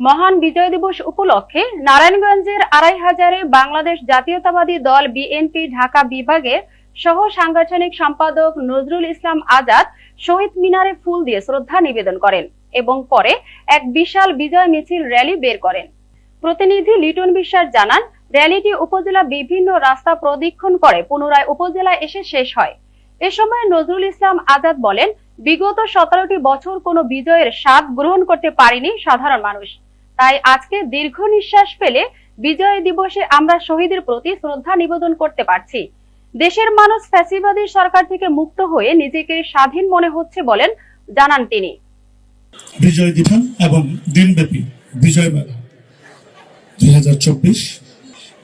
মহান বিজয় দিবস উপলক্ষে নারায়ণগঞ্জের আড়াই হাজারে বাংলাদেশ জাতীয়তাবাদী দল বিএনপি ঢাকা বিভাগের সহ সাংগঠনিক সম্পাদক নজরুল ইসলাম আজাদ শহীদ মিনারে ফুল দিয়ে শ্রদ্ধা নিবেদন করেন এবং পরে এক বিশাল বিজয় মিছিল র্যালি বের করেন। প্রতিনিধি লিটন বিশ্বাস জানান, র্যালিটি উপজেলা বিভিন্ন রাস্তা প্রদক্ষিণ করে পুনরায় উপজেলায় এসে শেষ হয়। এ সময় নজরুল ইসলাম আজাদ বলেন, বিগত সতেরোটি বছর কোনো বিজয়ের স্বাদ গ্রহণ করতে পারেনি সাধারণ মানুষ। তাই আজকে দীর্ঘ নিঃশ্বাস ফেলে বিজয় দিবসে আমরা শহীদের প্রতি শ্রদ্ধা নিবেদন করতে পারছি। দেশের মানুষ ফ্যাসিবাদী সরকার থেকে মুক্ত হয়ে নিজেকে স্বাধীন মনে হচ্ছে বলেন জানান তিনি। বিজয় দিবস এবং দিনব্যাপী বিজয় মেলা দুই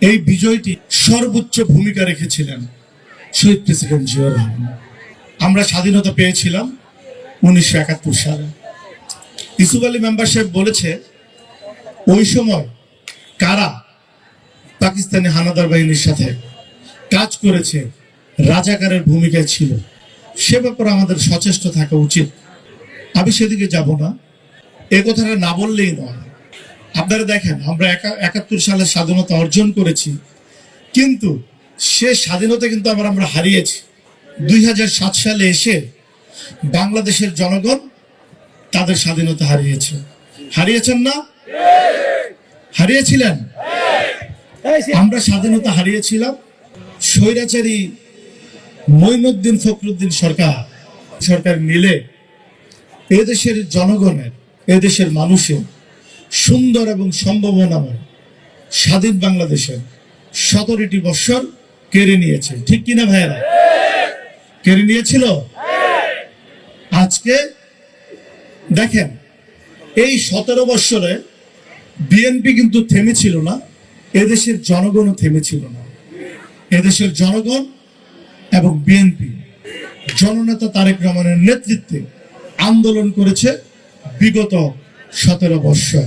এই বিজয়টি সর্বোচ্চ ভূমিকা রেখেছিলেন শহীদ প্রেসিডেন্ট জিয়াউর রহমান। আমরা স্বাধীনতা পেয়েছিলাম উনিশশো একাত্তর সালে। ইসুফ আলী মেম্বার সাহেব বলেছে ওই সময় কারা পাকিস্তানি হানাদার বাহিনীর সাথে কাজ করেছে, রাজাকারের ভূমিকায় ছিল, সে ব্যাপারে আমাদের সচেষ্ট থাকা উচিত। আমি সেদিকে যাব না। এ কথাটা না বললেই নয়। আপনারা দেখেন, আমরা একা- একাত্তর সালে স্বাধীনতা অর্জন করেছি, কিন্তু সে স্বাধীনতা কিন্তু আবার আমরা হারিয়েছি। দুই সালে এসে বাংলাদেশের জনগণ তাদের স্বাধীনতা হারিয়েছে। হারিয়েছেন না? হারিয়েছিলেন? আমরা স্বাধীনতা হারিয়েছিলাম। স্বৈরাচারী মঈনুদ্দিন ফখরুদ্দিন সরকার সরকার মিলে এদেশের জনগণের এদেশের মানুষের সুন্দর এবং সম্ভাবনাময় স্বাধীন বাংলাদেশের সতেরোটি বৎসর কেড়ে নিয়েছে। ঠিক কিনা ভাইয়েরা? কেড়ে নিয়েছিল? আজকে দেখেন এই সতেরো বৎসরে বিএনপি কিন্তু থেমেছিল না, এদেশের জনগণও থেমেছিল না। এদেশের জনগণ এবং বিএনপি জননেতা তারেক রহমানের নেতৃত্বে আন্দোলন করেছে বিগত সতেরো বৎসর।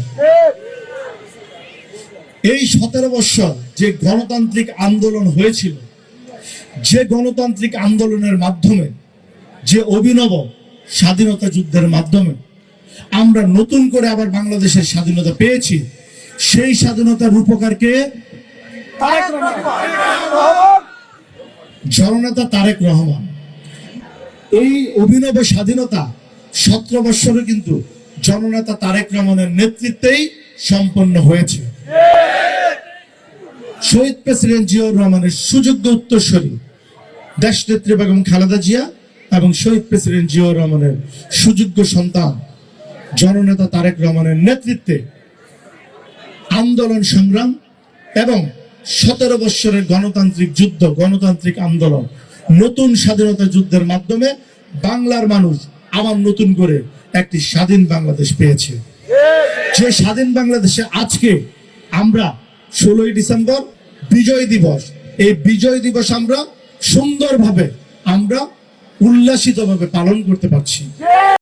এই সতেরো বৎসর যে গণতান্ত্রিক আন্দোলন হয়েছিল, যে গণতান্ত্রিক আন্দোলনের মাধ্যমে, যে অভিনব স্বাধীনতা যুদ্ধের মাধ্যমে আমরা নতুন করে আবার বাংলাদেশের স্বাধীনতা পেয়েছি। সেই স্বাধীনতার রূপকারকে জননেতা তারেক রহমান। এই অভিনব স্বাধীনতা সতেরো বৎসরে কিন্তু জননেতা তারেক রহমানের নেতৃত্বেই সম্পন্ন হয়েছে। শহীদ প্রেসিডেন্ট জিয়াউর রহমানের সুযোগ্য উত্তরসূরি দেশনেত্রী বেগম খালেদা জিয়া এবং শহীদ প্রেসিডেন্ট জিয়াউর রহমানের সুযোগ্য সন্তান জননেতা তারেক রহমানের নেতৃত্বে আন্দোলন সংগ্রাম এবং সতেরো বৎসরের গণতান্ত্রিক যুদ্ধ, গণতান্ত্রিক আন্দোলন, নতুন স্বাধীনতা যুদ্ধের মাধ্যমে বাংলার মানুষ আবার নতুন করে একটি স্বাধীন বাংলাদেশ পেয়েছে। যে স্বাধীন বাংলাদেশে আজকে আমরা ষোলোই ডিসেম্বর বিজয় দিবস, এই বিজয় দিবস আমরা সুন্দরভাবে, আমরা উল্লাসিতভাবে পালন করতে পারছি।